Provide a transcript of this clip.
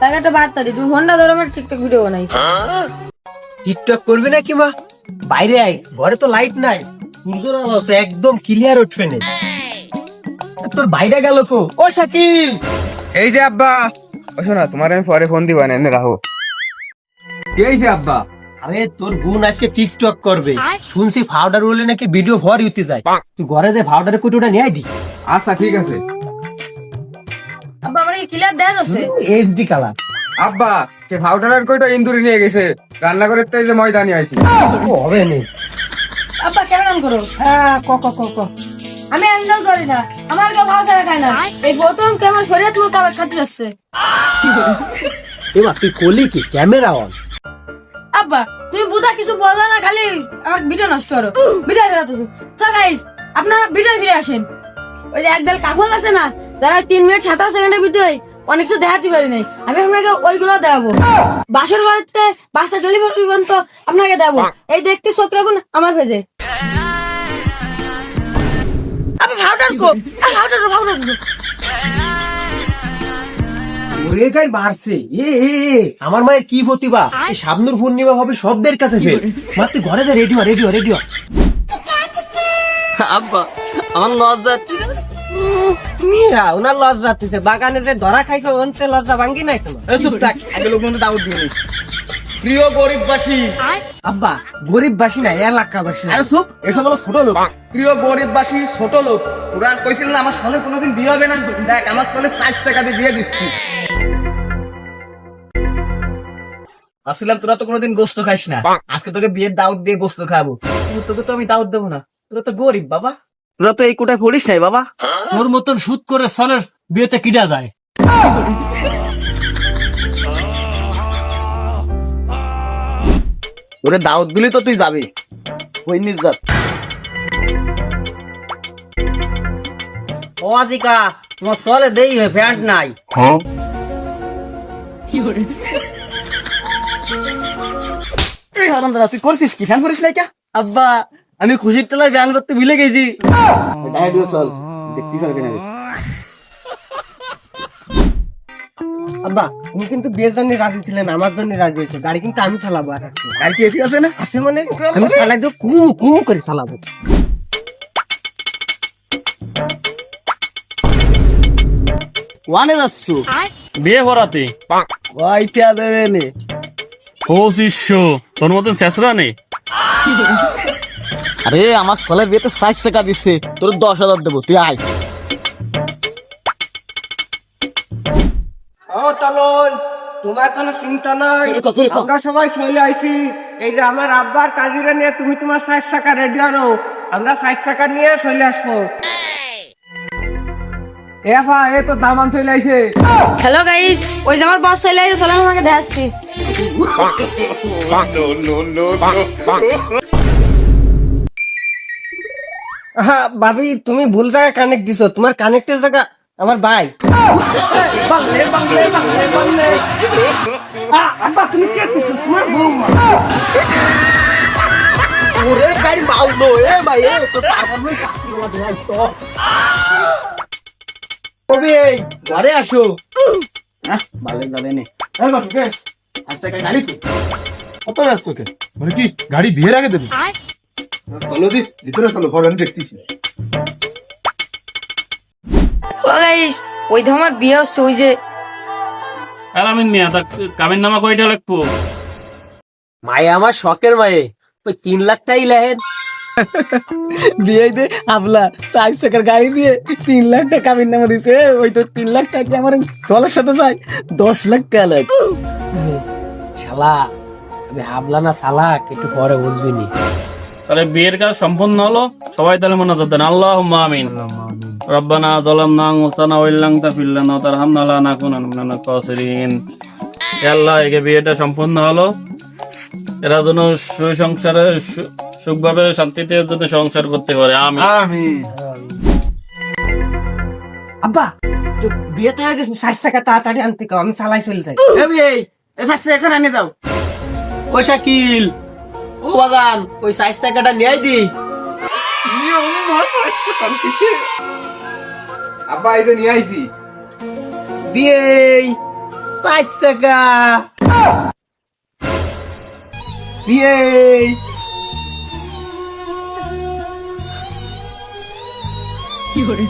তাকে একটা বার্তা দি তুমি ফোনটা ধরো আমার টিকটক ভিডিও বানাই। টিকটক করবি না কি মা? বাইরে আয় ঘরে তো লাইট নাই। সূর্যের আলো আছে, একদম ক্লিয়ার উঠবে না। তোর বাইরে গেল কো? ও শাকিল! এই যে আব্বা ও শোনা তোমার আমি পরে ফোন দিবা না এনে রাখো। এই যে আব্বা। আরে তোর বোন আজকে টিকটক করবে। শুনছি পাউডার উলে নাকি ভিডিও ভর ইউতে যায়। তুই ঘরে যে পাউডারের কুটিটা নিয়ে আয় দি। আচ্ছা ঠিক আছে। যাচ্ছে এইচডি কালার। আব্বা সে পাউডারের কইটা ইন্দুরি নিয়ে গেছে? রান্না করে তো এই যে ময়দা নিয়ে আইছি হবে না। আব্বা কেমন নাম করো? হ্যাঁ ক ক ক ক। আমি এনজল করি না। আমার কেউ ছাড়া খায় না। এই প্রথম মুখ খাতে যাচ্ছে? এবার তুই করলি কি? Camera on. আব্বা তুমি বুধা কিছু বলো না খালি আমার ভিডিও নষ্ট করো। ভিডিও ফেরত আসো তো গাইস আপনারা ভিডিও ফিরে আসেন। ওই যে একদল কাফল আছে না যারা তিন মিনিট সাতাশ সেকেন্ডের ভিডিও অনেক কিছু দেখাতে পারি নাই। আমি আপনাকে ওইগুলো দেখাবো। বাসর বাড়িতে বাসা ডেলিভারি পর্যন্ত আপনাকে দেখাবো। এই দেখতে চোখ রাখুন আমার ভেজে আপনি ভাউটার কো। ভাউটার ভাউটার ওরে গাই মারছে। এ এ এ, আমার মায়ের কি প্রতিভা? এই সাবনুর পূর্ণিমা হবে শব্দের কাছে ফের। মা তুই ঘরে যা রেডিও রেডিও রেডিও আব্বা আমার লজ্জা মিয়া ওনার লজ্জা যাচ্ছে বাগানে যে ধরা খাইছো ওনতে লজ্জা ভাঙ্গি নাই তোমার? চুপ থাক আগে লোক মধ্যে দাউদ দিয়ে প্রিয় গরিববাসী। আব্বা গরিব না এলাকাবাসী। আরে চুপ এসব হলো ছোট লোক। প্রিয় গরিববাসী ছোট লোক। ওরা কইছিল না আমার সালে কোনোদিন বিয়ে হবে না। দেখ আমার সালে চার টাকা দিয়ে বিয়ে দিচ্ছি। আসলাম তোরা তো কোনোদিন গোস্ত খাইস না। আজকে তোকে বিয়ের দাউদ দিয়ে গোস্ত খাব তোকে তো আমি দাউদ দেবো না। তোরা তো গরিব বাবা। তোরা তো এই কোটায় পড়িস নাই বাবা। তোর মতন সুদ করে সলের বিয়েতে কিডা যায়? ওরে দাউদ দিলি তো তুই যাবি। ওই নিজাত ও আজিকা তোমার সলে দেই প্যান্ট নাই। এই হারাম তুই করছিস কি? ফ্যান করিস নাই কে? আব্বা আমি খুশির তলায় ব্যান করতে ভুলে গেছি। চল দেখতে পারবি না আব্বা তুমি কিন্তু বিয়ের জন্য রাজি ছিলেন আমার জন্য রাজি হয়েছে। গাড়ি কিন্তু আমি চালাবো আর। গাড়ি কি এসি আছে না? আছে মানে আমি চালাই তো কুম কুম করে চালাবো। ওয়ানে যাচ্ছ? বিয়ে করাতে ওইটা দেবে নে। ও শিষ্য তোর মতন শেষরা নেই? আরে আমার ছেলের বিয়েতে ষাট টাকা দিচ্ছে তোর দশ হাজার দেবো তুই আয় তোমার কোনো চিন্তা নাই আমরা সবাই চলে আইছি এই যে আমার আব্বার কাজিরা নিয়ে তুমি তোমার ষাট টাকা রেডি আনো আমরা ষাট টাকা নিয়ে চলে আসব এ ফা এ তো দামান চলে আইছে হ্যালো গাইস ওই যে আমার বস চলে চলেন আমাকে দেখাচ্ছি হ্যাঁ ভাবি তুমি ভুল জায়গায় কানেক্ট দিছো। তোমার কানেক্টের জায়গা আমার ভাই। বাংলে, বাংলে, বাংলে, বাংলে। আব্বা তুমি কে দিছো? তোমার বৌমা। ওরে গাড়ি মারলো এ ভাই এ তো চাকরি ঘরে আসো। হ্যাঁ ভালো যাবে নে। এই বাবু বেশ আজকে গাড়ি কত ব্যস্ত কে? মানে কি গাড়ি বিয়ের আগে দেবে? চলো দি ভিতরে চলো ঘর আমি দেখতেছি। ও গাইস ওই তো আমার বিয়ে হচ্ছে ওই যে আলামিন মিয়া তা কামের নামা কয়টা লাগবো? মায়ে আমার শখের মায়ে ওই তিন লাখ টাই লেহেন। বিয়ে দে চার চাকার গাড়ি দিয়ে তিন লাখ টাকা কামির নামে দিছে ওই তো তিন লাখ টাকা আমার সাথে যায় দশ লাখ টাকা লাগ। শালা আমি হাবলা না সালাক একটু পরে বুঝবি নি। তাহলে বিয়ের কাজ সম্পন্ন হলো সবাই তাহলে মনে করতেন আল্লাহ আমিন। রব্বানা জালামনা ওয়াসানা ওয়াইল্লাং তাফিল্লানা তারহামনা লা নাকুনা মিনাল কাসিরিন আল্লাহ একে বিয়েটা সম্পন্ন হলো। এরা যেন সুসংসারে সুখভাবে শান্তিতে যেন সংসার করতে পারে। আমি আমি আব্বা তো বিয়ে তো গেছে ষাট টাকা তাড়াতাড়ি আনতে কও, আমি চালাই চলে যাই এ এই এখান এখানে আনি দাও। ও শাকিল বাজান ওই সাইজ টাকাটা নিয়ে দি। আব্বা এই তো নিয়ে আইছি। বিয়ে সাইজ টাকা। বিয়ে কি করে